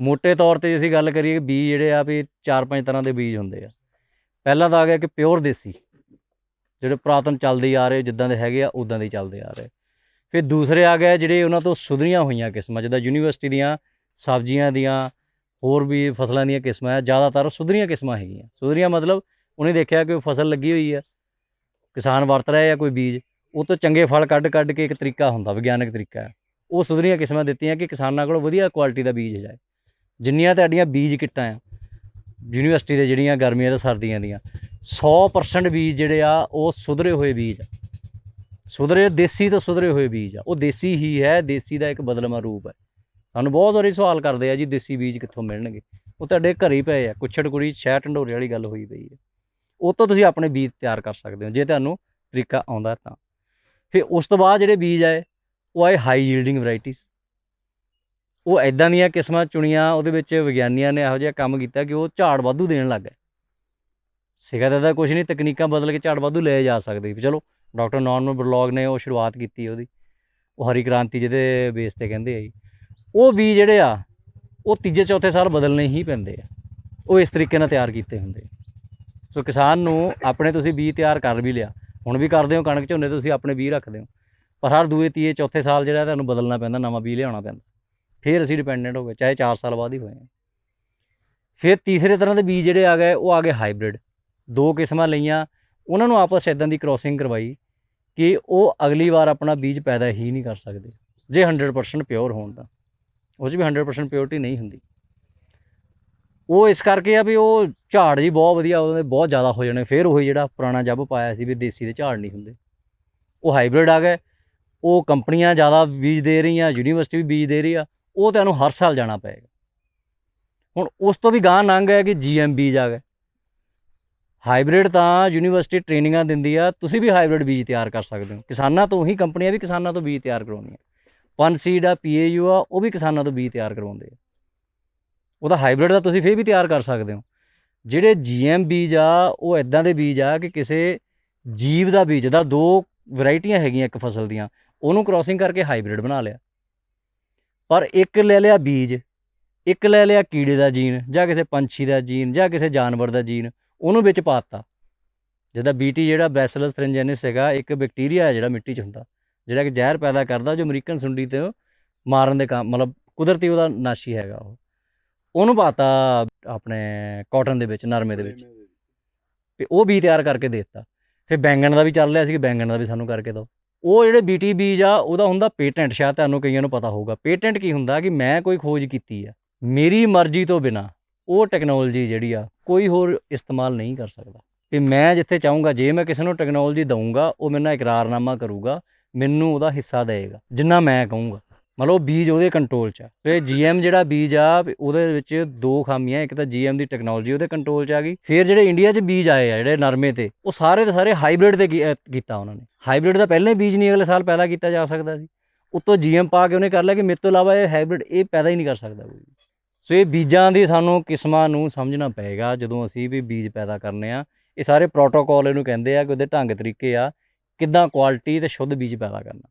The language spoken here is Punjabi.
ਮੋٹے ਤੌਰ ਤੇ ਜੇ ਅਸੀਂ ਗੱਲ ਕਰੀਏ ਕਿ ਬੀਜ ਜਿਹੜੇ ਆ ਵੀ ਚਾਰ ਪੰਜ ਤਰ੍ਹਾਂ ਦੇ ਬੀਜ ਹੁੰਦੇ ਆ। ਪਹਿਲਾ ਤਾਂ ਆ ਗਿਆ ਕਿ ਪਿਓਰ ਦੇਸੀ, ਜਿਹੜੇ ਪੁਰਾਤਨ ਚੱਲਦੇ ਆ ਰਹੇ, ਜਿੱਦਾਂ ਦੇ ਹੈਗੇ ਆ ਉਦਾਂ ਦੇ ਚੱਲਦੇ ਆ ਰਹੇ। ਫਿਰ ਦੂਸਰੇ ਆ ਗਏ ਜਿਹੜੇ ਉਹਨਾਂ ਤੋਂ ਸੁਧਰੀਆਂ ਹੋਈਆਂ ਕਿਸਮਾਂ, ਜਿੱਦਾਂ ਯੂਨੀਵਰਸਿਟੀ ਦੀਆਂ ਸਬਜ਼ੀਆਂ ਦੀਆਂ, ਹੋਰ ਵੀ ਫਸਲਾਂ ਦੀਆਂ ਕਿਸਮਾਂ ਆ, ਜ਼ਿਆਦਾਤਰ ਸੁਧਰੀਆਂ ਕਿਸਮਾਂ ਹੈਗੀਆਂ। ਸੁਧਰੀਆਂ ਮਤਲਬ ਉਹਨੇ ਦੇਖਿਆ ਕਿ ਫਸਲ ਲੱਗੀ ਹੋਈ ਆ, ਕਿਸਾਨ ਵਰਤ ਰਿਹਾ ਆ ਕੋਈ ਬੀਜ, ਉਹ ਤੋਂ ਚੰਗੇ ਫਲ ਕੱਢ ਕੱਢ ਕੇ ਇੱਕ ਤਰੀਕਾ ਹੁੰਦਾ, ਵਿਗਿਆਨਕ ਤਰੀਕਾ। ਹੈ ਉਹ ਸੁਧਰੀਆਂ ਕਿਸਮਾਂ ਦਿੱਤੀਆਂ ਕਿ ਕਿਸਾਨਾਂ ਕੋਲ ਵਧੀਆ ਕੁਆਲਿਟੀ ਦਾ ਬੀਜ ਜਾਏ। ਜਿੰਨੀਆਂ ਤੁਹਾਡੀਆਂ ਬੀਜ ਕਿੱਟਾਂ ਆ, ਯੂਨੀਵਰਸਿਟੀ ਦੇ ਜਿਹੜੀਆਂ ਗਰਮੀਆਂ ਤੇ ਸਰਦੀਆਂ ਦੀਆਂ 100% ਬੀਜ ਜਿਹੜੇ ਆ, ਉਹ ਸੁਧਰੇ ਹੋਏ ਬੀਜ ਆ। ਸੁਧਰੇ, ਦੇਸੀ ਤੋਂ ਸੁਧਰੇ ਹੋਏ ਬੀਜ ਆ। ਉਹ ਦੇਸੀ ਹੀ ਹੈ, ਦੇਸੀ ਦਾ ਇੱਕ ਬਦਲਵਾਂ ਰੂਪ ਹੈ। ਸਾਨੂੰ ਬਹੁਤ ਵਾਰੀ ਸਵਾਲ ਕਰਦੇ ਆ ਜੀ, ਦੇਸੀ ਬੀਜ ਕਿੱਥੋਂ ਮਿਲਣਗੇ? ਉਹ ਤੁਹਾਡੇ ਘਰੇ ਹੀ ਪਏ ਆ। ਕੁੱਛੜ ਕੁੜੀ ਸ਼ਹਿਰ ਢੰਡੋਰੇ ਵਾਲੀ ਗੱਲ ਹੋਈ ਪਈ ਹੈ। ਉਹ ਤੋਂ ਤੁਸੀਂ ਆਪਣੇ ਬੀਜ ਤਿਆਰ ਕਰ ਸਕਦੇ ਹੋ, ਜੇ ਤੁਹਾਨੂੰ ਤਰੀਕਾ ਆਉਂਦਾ ਤਾਂ। ਫਿਰ ਉਸ ਤੋਂ ਬਾਅਦ ਜਿਹੜੇ ਬੀਜ ਆਏ, ਉਹ ਆਏ ਹਾਈ ਯੀਲਡਿੰਗ ਵੈਰਾਈਟੀਜ਼ ਉਹ ਐਦਾਂ ਦੀਆਂ ਕਿਸਮਾਂ ਚੁਣੀਆਂ, ਉਹਦੇ ਵਿੱਚ ਵਿਗਿਆਨੀਆਂ ਨੇ ਇਹੋ ਜਿਹਾ ਕੰਮ ਕੀਤਾ ਕਿ ਉਹ ਝਾੜ ਵਾਧੂ ਦੇਣ ਲੱਗ ਗਏ। ਸਿਖਾ ਦਾ ਕੁਝ ਨਹੀਂ, ਤਕਨੀਕਾਂ ਬਦਲ ਕੇ ਝਾੜ ਵਾਧੂ ਲਏ ਜਾ ਸਕਦੇ। ਵੀ ਚਲੋ, ਡਾਕਟਰ ਨੌਰਮਨ ਬਲੌਗ ਨੇ ਉਹ ਸ਼ੁਰੂਆਤ ਕੀਤੀ ਉਹਦੀ। ਉਹ ਹਰੀ ਕ੍ਰਾਂਤੀ ਜਿਹਦੇ ਬੇਸ ਤੇ ਕਹਿੰਦੇ ਆ ਜੀ। ਉਹ ਬੀਜ ਜਿਹੜੇ ਆ, ਉਹ ਤੀਜੇ, ਚੌਥੇ ਸਾਲ ਬਦਲਣੇ ਹੀ ਪੈਂਦੇ ਆ। ਉਹ ਇਸ ਤਰੀਕੇ ਨਾਲ ਤਿਆਰ ਕੀਤੇ ਹੁੰਦੇ ਸੋ ਕਿਸਾਨ ਨੂੰ ਆਪਣੇ ਤੁਸੀਂ ਬੀਜ ਤਿਆਰ ਕਰ ਵੀ ਲਿਆ। ਹੁਣ ਵੀ ਕਰਦੇ ਹੋ ਕਣਕ ਝੋਨੇ, ਤੁਸੀਂ ਆਪਣੇ ਬੀਜ ਰੱਖਦੇ ਹੋ। ਪਰ ਹਰ ਦੂਏ, ਤੀਏ, ਚੌਥੇ ਸਾਲ ਜਿਹੜਾ, ਤੁਹਾਨੂੰ ਬਦਲਣਾ ਪੈਂਦਾ, ਨਵਾਂ ਬੀਜ ਲਿਆਉਣਾ ਪੈਂਦਾ। ਫਿਰ ਅਸੀਂ ਡਿਪੈਂਡੈਂਟ ਹੋ ਗਏ, ਚਾਹੇ 4 ਸਾਲ ਬਾਅਦ ਹੀ ਹੋਏ ਫਿਰ ਤੀਸਰੇ ਤਰ੍ਹਾਂ ਦੇ ਬੀਜ ਜਿਹੜੇ ਆ ਗਏ, ਉਹ ਆ ਗਏ ਹਾਈਬ੍ਰਿਡ ਦੋ ਕਿਸਮਾਂ ਲਈਆਂ, ਉਹਨਾਂ ਨੂੰ ਆਪਸ 'ਚ ਇਦਾਂ ਦੀ ਕ੍ਰੋਸਿੰਗ ਕਰਵਾਈ ਕਿ ਉਹ ਅਗਲੀ ਵਾਰ ਆਪਣਾ ਬੀਜ ਪੈਦਾ ਹੀ ਨਹੀਂ ਕਰ ਸਕਦੇ, ਜੇ 100% ਪਿਓਰ ਹੋਣ ਤਾਂ। ਉਹ 'ਚ ਵੀ 100% ਪਿਓਰਟੀ ਨਹੀਂ ਹੁੰਦੀ। ਉਹ ਇਸ ਕਰਕੇ ਆ ਵੀ ਉਹ ਝਾੜ ਜੀ ਬਹੁਤ ਵਧੀਆ, ਉਹਦੇ ਬਹੁਤ ਜ਼ਿਆਦਾ ਹੋ ਜਾਣੇ। ਫਿਰ ਉਹੀ ਜਿਹੜਾ ਪੁਰਾਣਾ ਜੱਬ ਪਾਇਆ ਸੀ ਵੀ ਦੇਸੀ ਦੇ ਝਾੜ ਨਹੀਂ ਹੁੰਦੇ। ਉਹ ਹਾਈਬ੍ਰਿਡ ਆ ਗਏ। ਉਹ ਕੰਪਨੀਆਂ ਜ਼ਿਆਦਾ ਬੀਜ ਦੇ ਰਹੀਆਂ, ਯੂਨੀਵਰਸਿਟੀ ਵੀ ਬੀਜ ਦੇ ਰਹੀ ਆ। ਉਹ ਤੁਹਾਨੂੰ ਹਰ ਸਾਲ ਜਾਣਾ ਪਏਗਾ। ਹੁਣ ਉਸ ਤੋਂ ਵੀ ਗਾਂ ਲੰਘ ਹੈ ਕਿ ਜੀਐਮ ਬੀਜ ਆ ਗਏ ਹਾਈਬ੍ਰਿਡ ਤਾਂ ਯੂਨੀਵਰਸਿਟੀ ਟ੍ਰੇਨਿੰਗਾਂ ਦਿੰਦੀ ਆ, ਤੁਸੀਂ ਵੀ ਹਾਈਬ੍ਰਿਡ ਬੀਜ ਤਿਆਰ ਕਰ ਸਕਦੇ ਹੋ। ਕਿਸਾਨਾਂ ਤੋਂ ਹੀ ਕੰਪਨੀਆਂ ਵੀ ਕਿਸਾਨਾਂ ਤੋਂ ਬੀਜ ਤਿਆਰ ਕਰਵਾਉਂਦੀਆਂ ਪਨ ਸੀਡ ਆ ਪੀਏਯੂ ਆ, ਉਹ ਵੀ ਕਿਸਾਨਾਂ ਤੋਂ ਬੀਜ ਤਿਆਰ ਕਰਵਾਉਂਦੇ ਆ। ਉਹਦਾ ਹਾਈਬ੍ਰਿਡ ਦਾ ਤੁਸੀਂ ਫੇਰ ਵੀ ਤਿਆਰ ਕਰ ਸਕਦੇ ਹੋ। ਜਿਹੜੇ ਜੀਐਮ ਬੀਜ ਆ, ਉਹ ਇਦਾਂ ਦੇ ਬੀਜ ਆ ਕਿ ਕਿਸੇ ਜੀਵ ਦਾ ਬੀਜ ਦਾ ਦੋ ਵੈਰਾਈਟੀਆਂ ਹੈਗੀਆਂ ਇੱਕ ਫਸਲ ਦੀਆਂ। ਉਹਨੂੰ ਕ੍ਰਾਸਿੰਗ ਕਰਕੇ ਹਾਈਬ੍ਰਿਡ ਬਣਾ ਲਿਆ। ਪਰ ਇੱਕ ਲੈ ਲਿਆ ਬੀਜ ਇੱਕ ਲੈ ਲਿਆ ਕੀੜੇ ਦਾ ਜੀਨ ਜਾਂ ਕਿਸੇ ਪੰਛੀ ਦਾ ਜੀਨ ਜਾਂ ਕਿਸੇ ਜਾਨਵਰ ਦਾ ਜੀਨ ਉਹਨੂੰ ਵਿੱਚ ਪਾਤਾ ਜਿਹਦਾ ਬੀਟੀ ਜਿਹੜਾ ਬੈਸਲਸ ਫ੍ਰਿੰਜੈਨਿਸ ਹੈਗਾ ਇੱਕ ਬੈਕਟੀਰੀਆ ਹੈ ਜਿਹੜਾ ਮਿੱਟੀ 'ਚ ਹੁੰਦਾ ਜਿਹੜਾ ਕਿ ਜ਼ਹਿਰ ਪੈਦਾ ਕਰਦਾ ਜੋ ਅਮਰੀਕਨ ਸੁੰਡੀ ਤੇ ਮਾਰਨ ਦੇ ਕੰਮ ਮਤਲਬ ਕੁਦਰਤੀ ਉਹਦਾ ਨਾਸ਼ੀ ਹੈਗਾ ਉਹ। ਉਹਨੂੰ ਪਾਤਾ ਆਪਣੇ ਕਾਟਨ ਦੇ ਵਿੱਚ। ਨਰਮੇ ਦੇ ਵਿੱਚ। ਤੇ ਉਹ ਬੀ ਤਿਆਰ ਕਰਕੇ ਦੇ ਦਿੱਤਾ। ਫਿਰ ਬੈਂਗਣ ਦਾ ਵੀ ਚੱਲ ਰਿਹਾ ਸੀ ਕਿ ਬੈਂਗਣ ਦਾ ਵੀ ਸਾਨੂੰ ਕਰਕੇ ਦਿਓ। ਉਹ ਜਿਹੜੇ ਬੀਟੀ ਬੀਜ ਆ, ਉਹਦਾ ਹੁੰਦਾ ਪੇਟੈਂਟ, ਸ਼ਾਇਦ ਤੁਹਾਨੂੰ ਕਈਆਂ ਨੂੰ ਪਤਾ ਹੋਊਗਾ। ਪੇਟੈਂਟ ਕੀ ਹੁੰਦਾ ਕਿ ਮੈਂ ਕੋਈ ਖੋਜ ਕੀਤੀ ਆ, ਮੇਰੀ ਮਰਜ਼ੀ ਤੋਂ ਬਿਨਾ ਉਹ ਟੈਕਨੋਲੋਜੀ ਜਿਹੜੀ ਆ, ਕੋਈ ਹੋਰ ਇਸਤੇਮਾਲ ਨਹੀਂ ਕਰ ਸਕਦਾ। ਤੇ ਮੈਂ ਜਿੱਥੇ ਚਾਹੂੰਗਾ, ਜੇ ਮੈਂ ਕਿਸੇ ਨੂੰ ਟੈਕਨੋਲੋਜੀ ਦਊਂਗਾ, ਉਹ ਮੇਰੇ ਨਾਲ ਇਕਰਾਰਨਾਮਾ ਕਰੂਗਾ, ਮੈਨੂੰ ਉਹਦਾ ਹਿੱਸਾ ਦੇਵੇਗਾ, ਜਿੰਨਾ ਮੈਂ ਕਹੂੰਗਾ। ਮਤਲਬ ਉਹ ਬੀਜ ਉਹਦੇ ਕੰਟਰੋਲ 'ਚ ਆ। ਤੇ ਜੀਐਮ ਜਿਹੜਾ ਬੀਜ ਆ, ਉਹਦੇ ਵਿੱਚ ਦੋ ਖਾਮੀਆਂ, ਇੱਕ ਤਾਂ ਜੀਐਮ ਦੀ ਟੈਕਨੋਲੋਜੀ ਉਹਦੇ ਕੰਟਰੋਲ 'ਚ ਆ ਗਈ। ਫਿਰ ਜਿਹੜੇ ਇੰਡੀਆ 'ਚ ਬੀਜ ਆਏ ਆ, ਜਿਹੜੇ ਨਰਮੇ ਤੇ, ਉਹ ਸਾਰੇ ਦੇ ਸਾਰੇ ਹਾਈਬ੍ਰਿਡ ਤੇ ਕੀ- ਕੀਤਾ ਉਹਨਾਂ ਨੇ। ਹਾਈਬ੍ਰਿਡ ਦਾ ਪਹਿਲਾਂ ਹੀ ਬੀਜ ਨਹੀਂ ਅਗਲੇ ਸਾਲ ਪੈਦਾ ਕੀਤਾ ਜਾ ਸਕਦਾ ਸੀ। ਉੱਤੋਂ ਜੀਐਮ ਪਾ ਕੇ ਉਹਨੇ ਕਰ ਲਿਆ ਕਿ ਮੇਰੇ ਤੋਂ ਇਲਾਵਾ ਇਹ ਹਾਈਬ੍ਰਿਡ ਇਹ ਪੈਦਾ ਹੀ ਨਹੀਂ ਕਰ ਸਕਦਾ ਕੋਈ ਸੋ ਇਹ ਬੀਜਾਂ ਦੀ ਸਾਨੂੰ ਕਿਸਮਾਂ ਨੂੰ ਸਮਝਣਾ ਪਏਗਾ, ਜਦੋਂ ਅਸੀਂ ਵੀ ਬੀਜ ਪੈਦਾ ਕਰਨੇ ਆ। ਇਹ ਸਾਰੇ ਪ੍ਰੋਟੋਕੋਲ ਇਹਨੂੰ ਕਹਿੰਦੇ ਆ ਕਿ ਉਹਦੇ ਢੰਗ ਤਰੀਕੇ ਆ, ਕਿੱਦਾਂ ਕੁਆਲਿਟੀ ਤੇ ਸ਼ੁੱਧ ਬੀਜ ਪੈਦਾ ਕਰਨਾ।